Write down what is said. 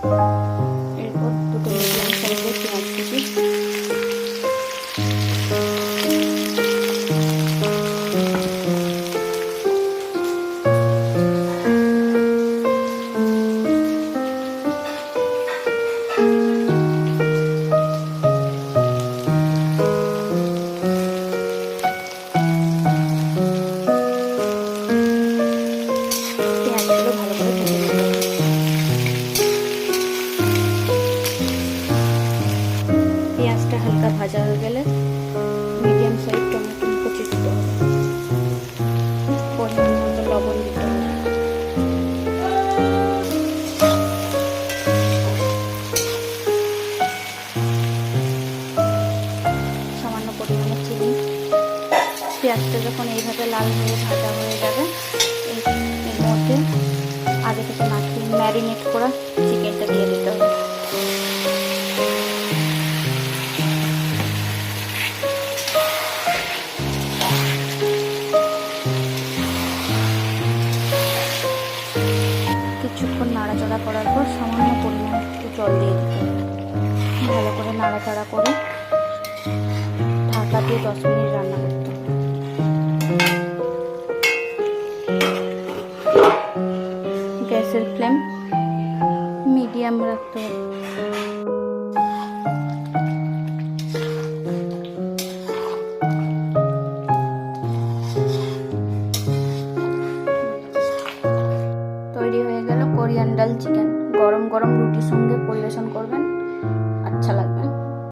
এরপর দুটো মিডিয়াম সাইজের পেঁয়াজ কুচি। পেঁয়াজটা যখন এইভাবে লাল হয়ে, ভাজা হয়ে যাবে, এই- এর মধ্যে আগে থেকে মাখিয়ে ম্যারিনেট করা চিকেনটা দিয়ে দিতে হবে। কিছুক্ষণ নাড়াচাড়া করার পর সামান্য পরিমাণ একটু জল দিয়ে দিতে ভালো করে নাড়াচাড়া করে ঢাকা দিয়ে দশ মিনিট রান্না করতে গ্যাসের ফ্লেম মিডিয়াম রাখতে তৈরি হয়ে গেল কোরিয়ান ডাল চিকেন। গরম গরম রুটির সঙ্গে পরিবেশন করবেন। আচ্ছা লাগবে।